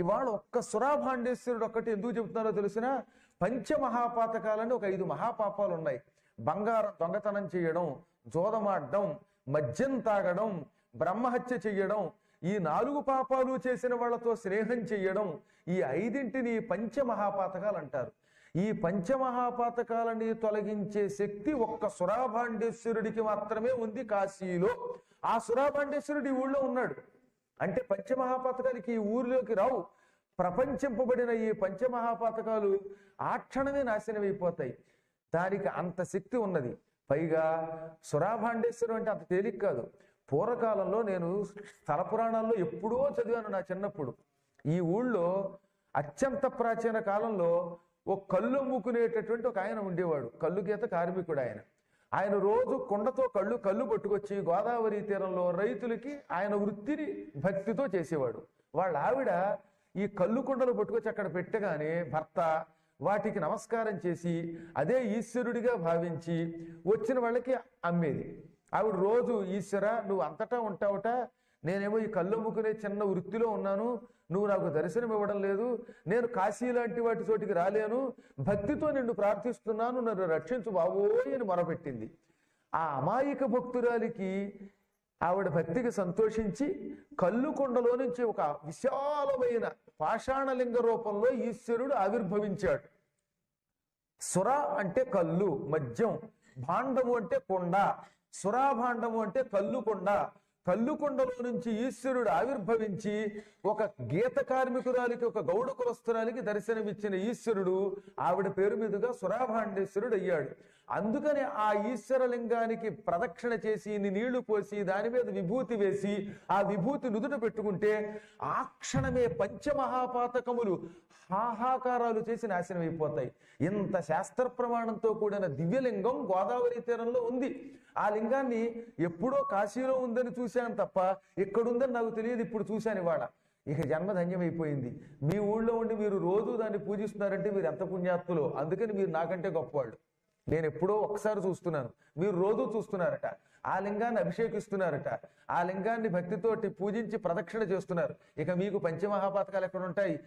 ఇవాళ ఒక్క సురాభాండేశ్వరుడు ఒక్కటి ఎందుకు చెబుతున్నారో తెలిసిన పంచమహాపాతకాలని ఒక ఐదు మహాపాపాలు ఉన్నాయి బంగారం దొంగతనం చేయడం జోదమాడడం మద్యం తాగడం బ్రహ్మహత్య చెయ్యడం ఈ నాలుగు పాపాలు చేసిన వాళ్ళతో స్నేహం చెయ్యడం ఈ ఐదింటిని పంచమహాపాతకాలు అంటారు ఈ పంచమహాపాతకాలని తొలగించే శక్తి ఒక్క సురాభాండేశ్వరుడికి మాత్రమే ఉంది కాశీలో. ఆ సురాభాండేశ్వరుడు ఈ ఊళ్ళో ఉన్నాడు. అంటే పంచమహాపాతకాలకి ఈ ఊరిలోకి రావు. ప్రపంచింపబడిన ఈ పంచమహాపాతకాలు ఆ క్షణమే నాశనం అయిపోతాయి దానికి అంత శక్తి ఉన్నది. పైగా సురాభాండేశ్వరం అంటే అంత తేలిక కాదు. పూర్వకాలంలో నేను స్థల పురాణాల్లో ఎప్పుడో చదివాను నా చిన్నప్పుడు. ఈ ఊళ్ళో అత్యంత ప్రాచీన కాలంలో ఒక కళ్ళు అమ్ముకునేటటువంటి ఒక ఆయన ఉండేవాడు. కళ్ళు గీత కార్మికుడు ఆయన. ఆయన రోజు కుండతో కళ్ళు కళ్ళు పట్టుకొచ్చి గోదావరి తీరంలో రైతులకి ఆయన వృత్తిని భక్తితో చేసేవాడు. వాళ్ళ ఆవిడ ఈ కళ్ళు కుండలు పట్టుకొచ్చి అక్కడ పెట్టగానే భర్త వాటికి నమస్కారం చేసి అదే ఈశ్వరుడిగా భావించి వచ్చిన వాళ్ళకి అమ్మేది. ఆవిడ రోజు ఈశ్వర నువ్వు అంతటా ఉంటావుట నేనేమో ఈ కళ్ళు అమ్ముకునే చిన్న వృత్తిలో ఉన్నాను. నువ్వు నాకు దర్శనం ఇవ్వడం లేదు. నేను కాశీ లాంటి వాటి చోటికి రాలేను. భక్తితో నిన్ను ప్రార్థిస్తున్నాను. నన్ను రక్షించు బాబోయ్ అని మొరపెట్టింది. ఆ అమాయక భక్తురాలికి ఆవిడ భక్తికి సంతోషించి కళ్ళు కొండలో నుంచి ఒక విశాలమైన పాషాణలింగ రూపంలో ఈశ్వరుడు ఆవిర్భవించాడు. సుర అంటే కళ్ళు మద్యం. భాండము అంటే కొండ. సురాభాండము అంటే కళ్ళు కొండ. కల్లుకొండలో నుంచి ఈశ్వరుడు ఆవిర్భవించి ఒక గీత కార్మికురాలికి ఒక గౌడ కులస్తురాలికి దర్శనమిచ్చిన ఈశ్వరుడు ఆవిడ పేరు మీదుగా సురాభాండేశ్వరుడు అయ్యాడు. అందుకని ఆ ఈశ్వరలింగానికి ప్రదక్షిణ చేసి ఇన్ని నీళ్ళు పోసి దాని మీద విభూతి వేసి ఆ విభూతి నుదుట పెట్టుకుంటే ఆ క్షణమే పంచమహాపాతకములు హాహాకారాలు చేసి నాశనం అయిపోతాయి ఇంత శాస్త్ర ప్రమాణంతో కూడిన దివ్యలింగం గోదావరి తీరంలో ఉంది. ఆ లింగాన్ని ఎప్పుడో కాశీలో ఉందని చూశాను తప్ప ఎక్కడుందని నాకు తెలియదు ఇప్పుడు చూశాను ఇవాళ. ఇక జన్మ ధన్యమైపోయింది. మీ ఊళ్ళో ఉండి మీరు రోజు దాన్ని పూజిస్తున్నారంటే మీరు ఎంత పుణ్యాత్ములు? అందుకని మీరు నాకంటే గొప్పవాళ్ళు. నేను ఎప్పుడో ఒకసారి చూస్తున్నాను. మీరు రోజు చూస్తున్నారట. ఆ లింగాన్ని అభిషేకిస్తున్నారట. ఆ లింగాన్ని భక్తితోటి పూజించి ప్రదక్షిణ చేస్తున్నారు. ఇక మీకు పంచమహాపాతకాలు ఎక్కడ ఉంటాయి?